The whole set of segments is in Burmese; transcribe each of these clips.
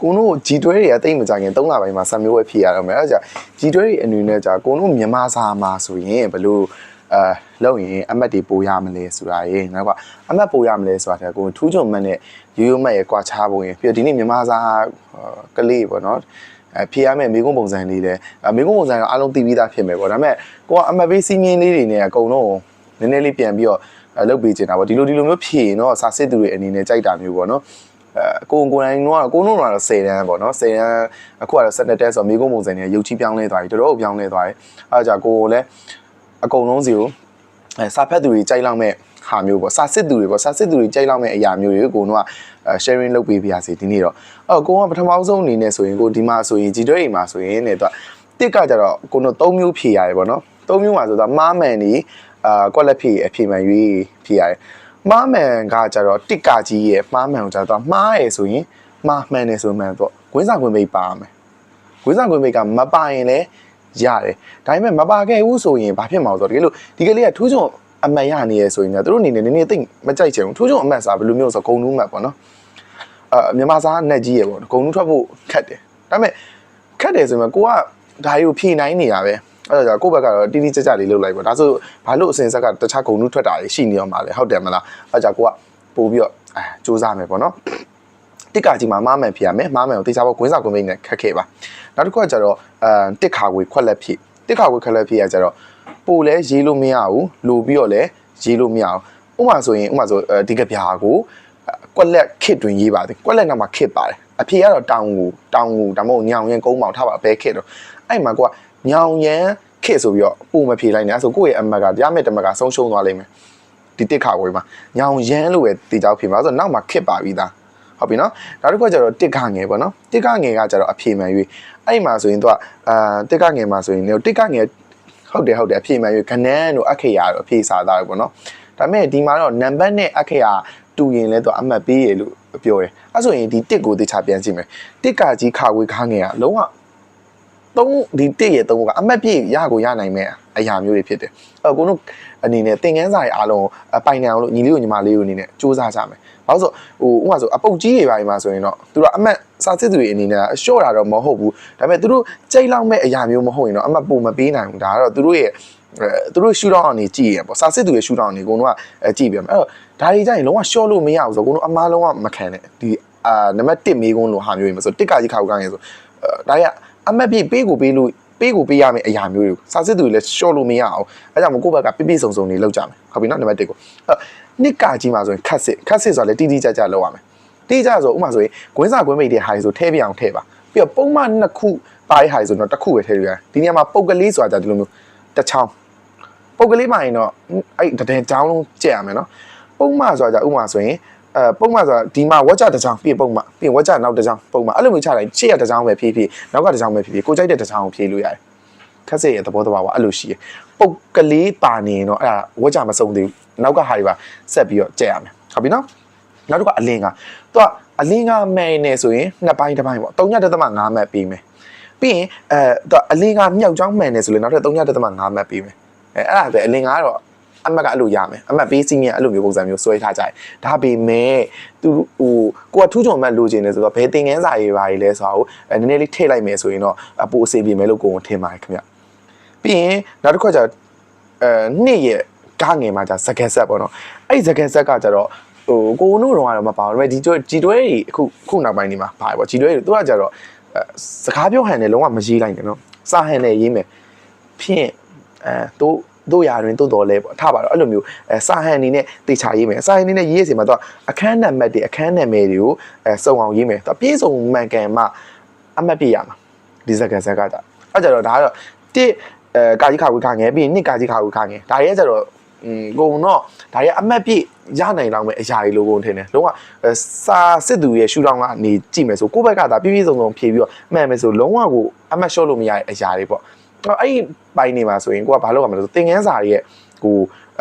ကိုတို့ဂျီတွဲတွေကတိတ်မကြခင်3လပိုင်းမှာစံမျိုးဝဲဖြေရတော့မယ်အဲ့ဒါကြာဂျီတွဲတွေအနေနဲ့ကြာကိုတို့မြန်မာစာမှာဆိုရင်ဘလို့အဲလောက်ရင်အမတ်တွေပို့ရမလဲဆိုတာရေနောက်ကအမတ်ပို့ရမလဲဆိုတာတဲ့ကိုထူးချွန်မတ်နဲ့ရိုးရိုးမတ်ရဲ့ကွာခြားပုံရင်ပြီးတော့ဒီနေ့မြန်မာစာကလေးပေါ့နော်အဲဖြေရမယ်မိကုန်းပုံစံလေးလဲမိကုန်းပုံစံတော့အားလုံးသိပြီးသားဖြစ်မယ်ပေါ့ဒါပေမဲ့ကိုကအမတ်ဘေးစီးမြင်းလေးတွေနဲ့အကုန်လုံးနည်းနည်းလေးပြန်ပြီးတော့အဲလုပ်ပေးချင်တာပေါ့ဒီလိုဒီလိုမျိုးဖြေရင်တော့စာစစ်သူတွေအနေနဲ့ကြိုက်တာမျိုးပေါ့နော် အဲကိုကိုတိုင်းတော့ကိုနုံတော့10တန်းပေါ့နော်10တန်းအခုကတော့17တန်းဆိုတော့မိကုန်းပုံစံနဲ့ရုပ်ချီပြောင်းလဲသွားပြီတော်တော်ပြောင်းလဲသွားတယ်အဲဒါကြောင့်ကိုကိုလည်းအကုန်လုံးစီကိုအဲစာဖတ်သူတွေကြိုက်လောက်မဲ့ဟာမျိုးပေါ့စာစစ်သူတွေပေါ့စာစစ်သူတွေကြိုက်လောက်မဲ့အရာမျိုးတွေကိုကိုတို့က sharing လုပ်ပေးပြရစီဒီနေ့တော့အော်ကိုကပထမဆုံးအနေနဲ့ဆိုရင်ကိုဒီမှာဆိုရင် G2 အိမ်မှာဆိုရင်ねတော့တစ်ကကြတော့ကိုတို့3မျိုးဖြေရတယ်ပေါ့နော်3မျိုးမှာဆိုတော့မားမန်ဒီအာကွက်လက်ဖြေအဖြေမှန်၍ဖြေရတယ် မှားမှန်ကကြတော့တစ်ကကြီးရဲ့မှားမှန်ကိုကြတော့မှားရယ်ဆိုရင်မှားမှန်တယ်ဆိုမှန်တော့ဂွင်းစာဂွင်းမိတ်ပါမယ်ဂွင်းစာဂွင်းမိတ်ကမပါရင်လည်းရတယ်ဒါပေမဲ့မပါခဲ့ဘူးဆိုရင်ဘာဖြစ်မှာလဲဆိုတော့တကယ်လို့ဒီကလေးကထူးချွန်အမှန်ရနေရဆိုရင်လည်းသူတို့အနေနဲ့နည်းနည်းသိမကြိုက်ချင်ဘူးထူးချွန်အမှန်စားဘယ်လိုမျိုးဆိုဂုံနူးမှတ်ပေါ့နော်အာမြန်မာစားနဲ့ကြီးရယ်ပေါ့ဂုံနူးထွက်ဖို့ခက်တယ်ဒါပေမဲ့ခက်တယ်ဆိုရင်ကိုကဒါရီကိုဖြေနိုင်နေရပဲ အဲ့တော့ကိုယ့်ဘက်ကတော့တိတိကျကျလေးလုပ်လိုက်ပေါ့ဒါဆိုဘာလို့အစင်ဆက်ကတခြားဂုံနူးထွက်တာရှိနေရောမှာလဲဟုတ်တယ်မလားအဲ့ကြကိုကပို့ပြီးတော့အဲစူးစမ်းမယ်ပေါ့နော်တစ်ကကြီးမှာမားမှန်ဖြစ်ရမယ်မားမှန်ကိုတေချာဖို့ဂွင်းစာဂွင်းမိတ်နဲ့ခက်ခဲပါနောက်တစ်ခုကကျတော့အဲတစ်ခါခွေခွက်လက်ဖြစ်တစ်ခါခွေခွက်လက်ဖြစ်ရကြတော့ပို့လဲရေးလို့မရဘူးလိုပြီးတော့လဲရေးလို့မရဘူးဥပမာဆိုရင်ဥပမာဆိုဒီကပြာကိုကွက်လက်ခစ်တွင်ရေးပါတယ်ကွက်လက်နောက်မှာခစ်ပါတယ်အဖေကတော့တောင်ကိုတောင်ကိုဒါမှမဟုတ်ညောင်ရင်ကုန်းမောင်ထားပါဘဲခစ်တော့အဲ့မှာကွာ ညောင်ရန်ခစ်ဆိုပြီးတော့ပုံမဖြေလိုက်နေအဲဆိုကိုယ့်ရဲ့အမတ်ကပြမဲ့တမတ်ကဆုံးရှုံးသွားလိမ့်မယ်ဒီတစ်ခါဝေးမှာညောင်ရန်လို့ပဲတေချောက်ဖြေမှာဆိုတော့နောက်မှာခစ်ပါပြီးသားဟုတ်ပြီနော်နောက်တစ်ခုကကျတော့တစ်ခငယ်ပေါ့နော်တစ်ခငယ်ကကျတော့အဖြေမှန်၍အဲ့မှာဆိုရင်သူကအာတစ်ခငယ်မှာဆိုရင်တစ်ခငယ်ဟုတ်တယ်ဟုတ်တယ်အဖြေမှန်၍ခနန်းတို့အခရာတို့အဖြေစာသားတို့ပေါ့နော်ဒါပေမဲ့ဒီမှာတော့နံပါတ်နဲ့အခရာတူရင်လဲသူအမှတ်ပေးရလို့ပြောတယ်အဲဆိုရင်ဒီတစ်ကိုတေချာပြန်ကြည့်မယ်တစ်ကကြီးခါဝေးခါငယ်ကလုံးဝ သုံးဒီတစ်ရဲ့သုံးကအမတ်ပြည့်ရကိုရနိုင်မဲ့အရာမျိုးတွေဖြစ်တယ်အဲ့တော့ကိုတို့အနေနဲ့သင်ငန်းစာရဲ့အားလုံးကိုပိုင်နိုင်အောင်လို့ညီလေးကိုညီမလေးကိုအနေနဲ့စူးစမ်းကြမယ်ဘာလို့ဆိုဟိုဥပမာဆိုအပုတ်ကြီးတွေပိုင်းမှာဆိုရင်တော့သူတို့အမတ်စာစစ်သူတွေအနေနဲ့အလျှော့တာတော့မဟုတ်ဘူးဒါပေမဲ့သူတို့ကြိတ်လောက်မဲ့အရာမျိုးမဟုတ်ရင်တော့အမတ်ပုံမပေးနိုင်ဘူးဒါကတော့သူတို့ရဲ့အဲသူတို့ရှူတော့အနေကြည့်ရပေါ့စာစစ်သူရဲ့ရှူတော့အနေကိုတို့ကအဲကြည့်ပြမယ်အဲ့တော့ဒါတွေကြရင်လုံးဝရှော့လို့မရဘူးဆိုတော့ကိုတို့အမားလုံးဝမခံနဲ့ဒီအာနံပါတ်1မေးခွန်းလိုဟာမျိုးတွေမှာဆိုတစ်ကကြီးခါကူကငယ်ဆိုအဲဒါရ အမတ်ပြည့်ပေးကိုပေးလို့ပေးကိုပေးရမယ့်အရာမျိုးတွေကိုစာစစ်သူတွေလည်းရှော့လို့မရအောင်အဲကြောင့်မို့ကိုယ့်ဘက်ကပြပြစုံစုံနေလောက်ကြမယ်ဟုတ်ပြီနော်နံပါတ်1ကိုအဲ့နှစ်ကကြီးမှာဆိုရင်ခတ်စစ်ခတ်စစ်ဆိုတာလည်းတိတိကျကျလောက်ရမယ်တိကျဆိုဥပမာဆိုရင်ဂွင်းစာဂွင်းမိတ်တဲ့ဟာတွေဆိုထဲပြအောင်ထဲပါပြီးတော့ပုံမှန်နှစ်ခုပါတဲ့ဟာတွေဆိုတော့တစ်ခုပဲထဲလို့ရတယ်ဒီနေရာမှာပုတ်ကလေးဆိုတာကြဒီလိုမျိုးတစ်ချောင်းပုတ်ကလေးမှရင်တော့အဲ့တတဲ့ချောင်းလုံးကြက်ရမယ်နော်ပုံမှန်ဆိုတာကြဥပမာဆိုရင် အဲပုံမှန်ဆိုတာဒီမှာဝက်ကြတစ်ချောင်းပြင်ပုံမှန်ပြင်ဝက်ကြနောက်တစ်ချောင်းပုံမှန်အဲ့လိုမျိုးချတိုင်းရှေ့ရတစ်ချောင်းပဲဖြည်းဖြည်းနောက်ကတစ်ချောင်းပဲဖြည်းဖြည်းကိုကြိုက်တဲ့တစ်ချောင်းကိုဖြည်းလို့ရတယ်ခက်စစ်ရဲ့သဘောတဘာဝအဲ့လိုရှိရပုတ်ကလေးပါနေရင်တော့အဲ့ဒါဝက်ကြမစုံသေးဘူးနောက်ကဟာတွေပါဆက်ပြီးတော့ကြက်ရမယ်ဟုတ်ပြီနော်နောက်တစ်ခုကအလင်းကသူကအလင်းကမဲ့နေဆိုရင်နှစ်ပိုင်းတစ်ပိုင်းပေါ့3.5မှတ်ပေးမယ်ပြီးရင်အဲသူကအလင်းကမြောက်ချောင်းမှန်နေဆိုရင်နောက်ထပ်3.5မှတ်ပေးမယ်အဲအဲ့ဒါပဲအလင်းကတော့ အမတ်ကအဲ့လိုရမယ်အမတ်ပေးစီးမြအဲ့လိုမျိုးပုံစံမျိုးဆွဲထားကြတယ်ဒါပေမဲ့သူဟိုကိုကထူးချွန်မှတ်လိုချင်တယ်ဆိုတော့ဘယ်တင်ငန်းစာရေးပါလေဆိုတာကိုအဲနည်းနည်းလေးထည့်လိုက်မယ်ဆိုရင်တော့အပူအစီပြေမယ်လို့ကိုယ်ကထင်ပါတယ်ခင်ဗျပြီးရင်နောက်တစ်ခါကျအဲနှစ်ရဲ့ကားငယ်မှာじゃစကက်ဆက်ပေါ့နော်အဲ့ဒီစကက်ဆက်ကကြတော့ဟိုကိုနုတော့ကတော့မပါဘူးဒါပေမဲ့ဒီကျွဲဂျီတွဲကြီးအခုခုနောက်ပိုင်းဒီမှာပါတယ်ပေါ့ဂျီတွဲကြီးသူကကြတော့အဲစကားပြောဟန်နဲ့လုံးဝမရေးလိုက်နဲ့နော်စာဟန်နဲ့ရေးမယ်ဖြင့်အဲတို့ တို့ရာတွင်တို့တော်လဲပေါ့ထားပါတော့အဲ့လိုမျိုးအဲစာဟန်အနေနဲ့တေချာရေးမယ်စာဟန်အနေနဲ့ရေးရစီမှာတော့အခန်းနံပါတ်တွေအခန်းနာမည်တွေကိုအဲစုံအောင်ရေးမယ်တော့ပြည့်စုံမှန်ကန်မှအမှတ်ပြရမှာဒီစကားစကားကြအဲ့ကြတော့ဒါကတော့တစ်အဲကာကြီးခါဝေးခါငယ်ပြီးရင်နှစ်ကာကြီးခါဝေးခါငယ်ဒါရဲ့ကြတော့อืมကိုုံတော့ဒါရဲ့အမှတ်ပြရနိုင်တော့မယ်အရာတွေလို့ကိုထင်တယ်လုံးဝစာစစ်သူရဲ့ရှူတောင်းကနေကြည့်မယ်ဆိုကိုယ့်ဘက်ကဒါပြည့်ပြည့်စုံစုံဖြေပြီးတော့မှန်မယ်ဆိုလုံးဝကိုအမှတ်လျှော့လို့မရတဲ့အရာတွေပေါ့ အဲ့အဲ့ပိုင်းနေမှာဆိုရင်ကိုကဘာလုပ်ရမလဲဆိုသင်ငန်းစာရဲ့ကို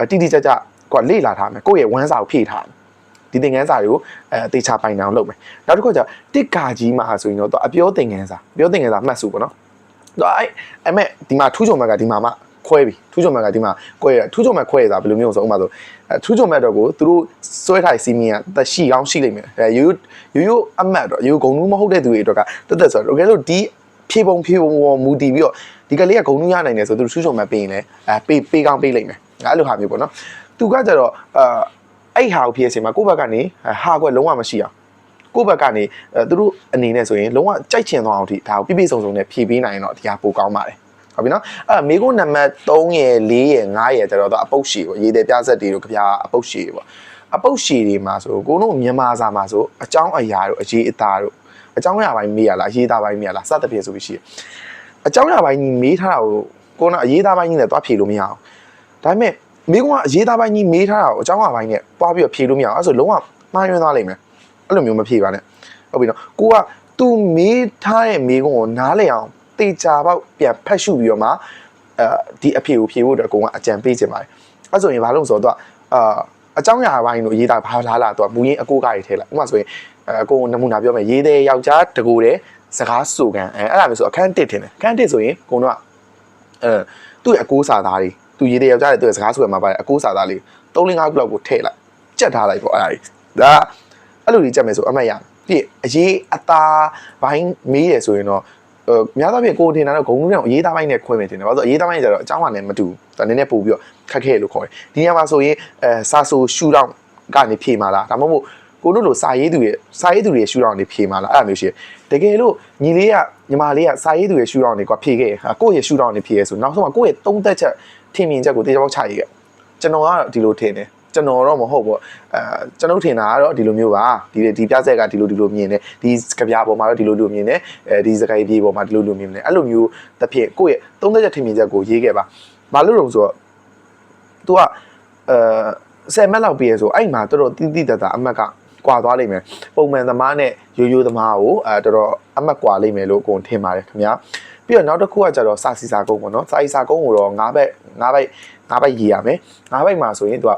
တိတိကျကျကိုကလေ့လာထားမယ်ကိုယ့်ရဲ့ဝမ်းစာကိုဖြည့်ထားတယ်ဒီသင်ငန်းစာတွေကိုအဲတေချာပိုင်အောင်လုပ်မယ်နောက်တစ်ခုကကျတစ်ကာကြီးမှာဆိုရင်တော့အပြောသင်ငန်းစာပြောသင်ငန်းစာမှတ်စုပေါ့နော်တော့အဲ့အဲ့မဲ့ဒီမှာထူးချုံဘက်ကဒီမှာမှခွဲပြီထူးချုံမက်ကဒီမှာခွဲရထူးချုံမက်ခွဲရတာဘယ်လိုမျိုးဆိုဥပမာဆိုအဲထူးချုံမက်တော့ကိုသူတို့စွဲထားစီမီကတက်ရှိကောင်းရှိလိမ့်မယ်အဲရိုးရိုးရိုးအမတ်တော့ရိုးဂုံနူးမဟုတ်တဲ့သူတွေအတွက်ကတက်တက်ဆိုတော့တကယ်လို့ဒီ ဖြေပုံဖြေပုံပေါ်မူတည်ပြီးတော့ဒီကလေးကဂုံနူးရနိုင်တယ်ဆိုသူတို့ထူးချုံမက်ပေးရင်လည်းအဲပေးပေးကောင်းပေးလိမ့်မယ်အဲ့လိုဟာမျိုးပေါ့နော်သူကကြတော့အာအဲ့ဟာကိုဖြည့်အချိန်မှာကိုယ့်ဘက်ကနေဟာကွက်လုံးဝမရှိအောင်ကိုယ့်ဘက်ကနေအဲသူတို့အနေနဲ့ဆိုရင်လုံးဝကြိုက်ချင်သွားအောင်ဒီဒါကိုပြပြစုံစုံနဲ့ဖြည့်ပေးနိုင်ရင်တော့ဒီဟာပိုကောင်းပါတယ်ဟုတ်ပြီနော်အဲမေကုန်းနံပါတ်3ရယ်4ရယ်5ရယ်ကျတော့အပုတ်ရှည်ပေါ့ရေသေးပြဆက်တွေတို့ကြပြအပုတ်ရှည်ပေါ့အပုတ်ရှည်တွေမှာဆိုကိုတို့မြန်မာစာမှာဆိုအကြောင်းအရာတို့အရေးအသားတို့ အကြောင်းအရာပိုင်းမေးရလားအရေးအသားပိုင်းမေးရလားစသဖြင့်ဆိုပြီးရှိတယ်အကြောင်းအရာပိုင်းကြီးမေးထားတာကိုကိုကအရေးအသားပိုင်းကြီးနဲ့တွားဖြေလို့မရအောင်ဒါပေမဲ့မေကုန်းကအရေးအသားပိုင်းကြီးမေးထားတာကိုအကြောင်းအရာပိုင်းနဲ့တွားပြီးတော့ဖြေလို့မရအောင်အဲဆိုလုံးဝမှားယွင်းသွားလိမ့်မယ်အဲ့လိုမျိုးမဖြေပါနဲ့ဟုတ်ပြီနော်ကိုက तू မေးထားတဲ့မေးခွန်းကိုနားလည်အောင်တေချာပေါက်ပြန်ဖတ်ရှုပြီးတော့မှအဲဒီအဖြေကိုဖြေဖို့အတွက်ကိုကအကြံပေးခြင်းပါတယ်အဲဆိုရင်ဘာလို့လဲဆိုတော့ तू အာ အကြောင်းအရာပိုင်းတို့ရေးတာဘာလားလား तू မူရင်းအကိုကကြီးထဲလိုက်ဥပမာဆိုရင်အဲကိုနမူနာပြောမယ်ရေးတဲ့ယောက်ျားတကူတဲ့စကားဆိုကန်အဲအဲ့ဒါမျိုးဆိုအခန်းတစ်ထင်တယ်အခန်းတစ်ဆိုရင်ကိုတော့အဲသူ့ရဲ့အကိုစာသားတွေသူရေးတဲ့ယောက်ျားတဲ့သူ့ရဲ့စကားဆိုရမှာပါတယ်အကိုစာသားလေး3 5ခုလောက်ကိုထည့်လိုက်ကြက်ထားလိုက်ပေါ့အဲ့ဒါကြီးဒါအဲ့လိုကြီးကြက်မယ်ဆိုအမှတ်ရပြည့်အရေးအသားဘိုင်းမေးရဆိုရင်တော့အဲ များသောအားဖြင့်ကိုတင်တာတော့ဂုံလူနဲ့အရေးသားပိုင်းနဲ့ခွဲမယ်တင်တယ်။ဘာလို့ဆိုအရေးသားပိုင်းကျတော့အကြောင်းကလည်းမတူဘူး။ဒါနည်းနည်းပို့ပြီးတော့ခက်ခဲလို့ခေါ်တယ်။ဒီနေရာမှာဆိုရင်အဲစာဆိုရှူတော့ကနေဖြေမှာလား။ဒါမှမဟုတ်ကိုတို့လိုစာရေးသူရဲ့စာရေးသူတွေရှူတော့နေဖြေမှာလားအဲ့လိုမျိုးရှိတယ်။တကယ်လို့ညီလေးကညီမလေးကစာရေးသူရဲ့ရှူတော့နေကွာဖြေခဲ့။ကိုယ့်ရဲ့ရှူတော့နေဖြေရဲဆိုနောက်ဆုံးကကိုယ့်ရဲ့သုံးသက်ချက်ထင်မြင်ချက်ကိုတေချာပေါက်ချရေးခဲ့။ကျွန်တော်ကတော့ဒီလိုထင်တယ်။ ကျွန်တော်တော့မဟုတ်ပေါ့အဲကျွန်တော်ထင်တာကတော့ဒီလိုမျိုးပါဒီဒီပြဆက်ကဒီလိုဒီလိုမြင်တယ်ဒီစကပြားပေါ်မှာတော့ဒီလိုလိုမြင်တယ်အဲဒီစကိုင်းပြေးပေါ်မှာဒီလိုလိုမြင်တယ်အဲ့လိုမျိုးတစ်ဖြစ်ကိုယ့်ရဲ့သုံးသက်ချက်ထင်မြင်ချက်ကိုရေးခဲ့ပါဘာလို့လဲဆိုတော့ तू ကအဲ10မက်လောက်ပြည့်ရဆိုအဲ့မှာတော်တော်တိတိတတ်တာအမက်ကကွာသွားလိမ့်မယ်ပုံမှန်သမားနဲ့ရိုးရိုးသမားကိုအဲတော်တော်အမက်ကွာလိမ့်မယ်လို့ကိုယ်ထင်ပါတယ်ခင်ဗျာ ပြီးတော့နောက်တစ်ခုကကြတော့စာစီစာကုန်းပေါ့နော်စာစီစာကုန်းကိုတော့၅ဘက်၅ဘက်၅ဘက်ရေးရမယ်၅ဘက်မှာဆိုရင် तू က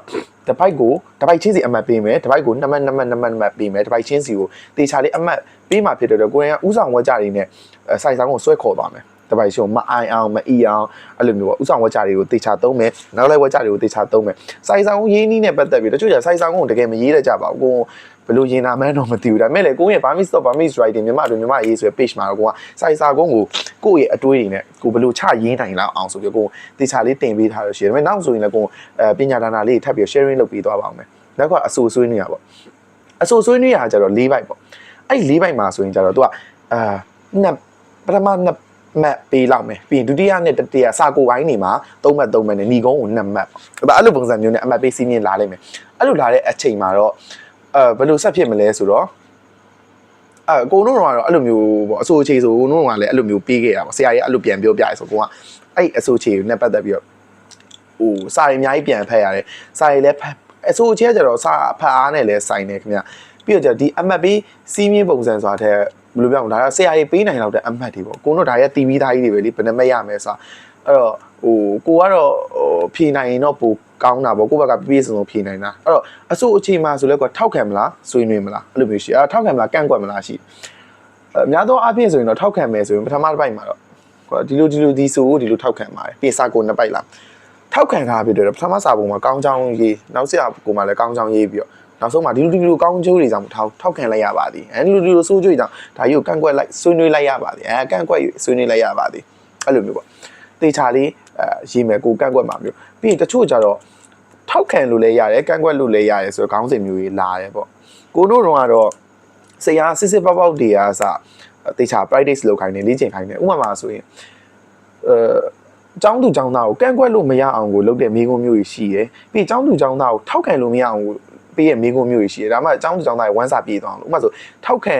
တပိုက်ကိုတပိုက်ချင်းစီအမတ်ပေးမယ်တပိုက်ကိုနှစ်မတ်နှစ်မတ်နှစ်မတ်နှစ်မတ်ပေးမယ်တပိုက်ချင်းစီကိုတေချာလေးအမတ်ပေးမှဖြစ်တဲ့တော့ကိုရင်ကဥဆောင်ဝက်ကြတွေနဲ့အဲစာစီစာကုန်းကိုဆွဲခေါ်သွားမယ် တပိုက်ရှင်မအိုင်အောင်မအီအောင်အဲ့လိုမျိုးပေါ့ဥဆောင်ဝက်ကြတွေကိုတေချာသုံးမယ်နောက်လိုက်ဝက်ကြတွေကိုတေချာသုံးမယ်စာစီစာကုန်းရေးနည်းနဲ့ပတ်သက်ပြီးတချို့ကျစာစီစာကုန်းကိုတကယ်မရေးတတ်ကြပါဘူးကိုဘယ်လိုရင်နာမှန်းတော့မသိဘူးဒါပေမဲ့လေကိုယ့်ရဲ့ Burmese stop Burmese writing မြန်မာတို့မြန်မာရေးဆိုတဲ့ page မှာတော့ကိုကစာစီစာကုန်းကိုကိုယ့်ရဲ့အတွေးတွေနဲ့ကိုဘယ်လိုချရေးနိုင်လောက်အောင်ဆိုပြီးကိုတေချာလေးတင်ပေးထားလို့ရှိတယ်ဒါပေမဲ့နောက်ဆိုရင်လည်းကိုအဲပညာဒါနာလေးထပ်ပြီး sharing လုပ်ပေးသွားပါအောင်မယ်နောက်ကအဆူဆွေးနေရပေါ့အဆူဆွေးနေရကြတော့၄ဘိုက်ပေါ့အဲ့၄ဘိုက်မှာဆိုရင်ကြတော့ तू ကအာနှစ်ပထမနှစ် မတ်ပေးလောက်မယ်ပြီးရင်ဒုတိယနဲ့တတိယစာကိုပိုင်းနေမှာ၃မတ်၃မတ်နဲ့ညီကုန်းကို2မတ်ပေါ့အဲ့လိုပုံစံမျိုးနဲ့အမတ်ပေးစီးမြင်လာလိမ့်မယ်အဲ့လိုလာတဲ့အချိန်မှာတော့အဲဘယ်လိုဆက်ဖြစ်မလဲဆိုတော့အဲကိုတို့တော့အဲ့လိုမျိုးပေါ့အဆိုအခြေဆိုကိုတို့ကလည်းအဲ့လိုမျိုးပေးခဲ့တာပေါ့ဆရာကြီးအဲ့လိုပြန်ပြောပြရဲဆိုကိုကအဲ့အဆိုအခြေကိုနဲ့ပတ်သက်ပြီးတော့ဟိုစာရီအများကြီးပြန်ဖတ်ရတယ်စာရီလည်းအဆိုအခြေကကျတော့စာဖတ်အားနဲ့လည်းဆိုင်တယ်ခင်ဗျပြီးတော့ကျဒီအမတ်ပေးစီးမြင်ပုံစံဆိုတာတဲ့ ဘယ်လိုပြောမလဲဒါကဆရာကြီးပေးနိုင်လောက်တဲ့အမှတ်တွေပေါ့ကိုတို့ဒါရဲ့တီဗီသားကြီးတွေပဲလေဘယ်နှမရမယ်ဆိုတာအဲ့တော့ဟိုကိုကတော့ဟိုဖြေနိုင်ရင်တော့ပိုကောင်းတာပေါ့ကိုဘက်ကပြည့်စုံစုံဖြေနိုင်တာအဲ့တော့အစိုးအခြေမှာဆိုလဲကွာထောက်ခံမလားဆွေးနွေးမလားအဲ့လိုမျိုးရှိအဲ့ထောက်ခံမလားကန့်ကွက်မလားရှိအများသောအားဖြင့်ဆိုရင်တော့ထောက်ခံမယ်ဆိုရင်ပထမတစ်ပိုက်မှာတော့ကွာဒီလိုဒီလိုဒီဆိုဒီလိုထောက်ခံပါတယ်ပြေစာကိုနှစ်ပိုက်လားထောက်ခံတာဖြစ်တယ်ပထမစာပုံမှာကောင်းချောင်းရေးနောက်ဆရာကိုမှလည်းကောင်းချောင်းရေးပြီးတော့နောက်ဆုံးမှာဒီလိုဒီလိုကောင်းကျိုးတွေကြောင့်ထောက်ထောက်ခံလိုက်ရပါသည်အဲဒီလိုဒီလိုဆိုးကျိုးတွေကြောင့်ဒါကြီးကိုကန့်ကွက်လိုက်ဆွေးနွေးလိုက်ရပါသည်အဲကန့်ကွက်ဆွေးနွေးလိုက်ရပါသည်အဲ့လိုမျိုးပေါ့တေချာလေးအဲရေးမယ်ကိုကန့်ကွက်မှာမျိုးပြီးရင်တချို့ကြတော့ထောက်ခံလို့လည်းရတယ်ကန့်ကွက်လို့လည်းရတယ်ဆိုတော့ခေါင်းစဉ်မျိုးကြီးလာတယ်ပေါ့ကိုတို့တော့ကတော့ဆရာစစ်စစ်ပေါက်ပေါက်တွေကစတေချာ practice လုပ်ခိုင်းနေလေ့ကျင့်ခိုင်းနေဥပမာဆိုရင်အဲကျောင်းသူကျောင်းသားကိုကန့်ကွက်လို့မရအောင်ကိုလုပ်တဲ့မိကုံးမျိုးကြီးရှိရယ်ပြီးကျောင်းသူကျောင်းသားကိုထောက်ခံလို့မရအောင်ကို ပေးရဲ့မိကုံးမျိုးကြီးရှိရယ်ဒါမှအကျောင်းသူကျောင်းသားရဲ့ဝမ်းစာပြေးသွားအောင်လို့ဥပမာဆိုထောက်ခံ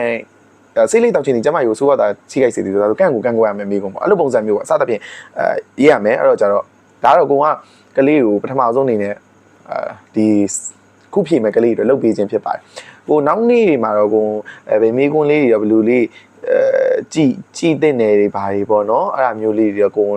စိတ်လေးတောက်ချင်းဒီကျမကြီးကိုစိုးရတာချိခိုက်စေတယ်ဆိုတော့ကန့်ကိုကန့်ကွက်ရမယ်မိကုံးပေါ့အဲ့လိုပုံစံမျိုးပေါ့အစသဖြင့်အဲရေးရမယ်အဲ့တော့ကျတော့ဒါတော့ကိုကကလေးကိုပထမဆုံးအနေနဲ့အဲဒီခုဖြည့်မဲ့ကလေးတွေလုတ်ပေးခြင်းဖြစ်ပါတယ်ကိုနောက်နေ့တွေမှာတော့ကိုအဲဗေမိကုံးလေးတွေတော့ဘယ်လို လေးကြည်ကြည်တဲ့နေတွေဘာတွေပေါ့နော်အဲ့ဒါမျိုးလေးတွေကို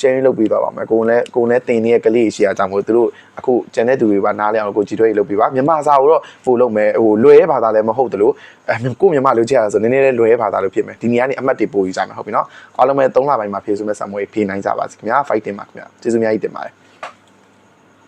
sharing လုပ်ပေးသွားပါမယ်ကိုယ်လည်းကိုယ်လည်းတင်နေတဲ့ကလေးရှိရကြမို့သူတို့အခုကျန်တဲ့သူတွေပါနားလဲအောင်ကိုကြည်တွဲလုပ်ပေးပါမြန်မာစာကိုတော့ဟိုလုပ်မယ်ဟိုလွယ်တဲ့ဘာသာလည်းမဟုတ်တလို့အဲကိုမြန်မာလိုကြည့်ရဆိုနည်းနည်းလေးလွယ်တဲ့ဘာသာလိုဖြစ်မယ်ဒီနေရာနေအမှတ်တွေပို့ယူကြမယ်ဟုတ်ပြီနော်အားလုံးပဲ3လပိုင်းမှာဖြည့်ဆိုမဲ့ဆံမွေးဖြည့်နိုင်ကြပါစေခင်ဗျာ fighting ပါခင်ဗျာကျေးဇူးအများကြီးတင်ပါတယ်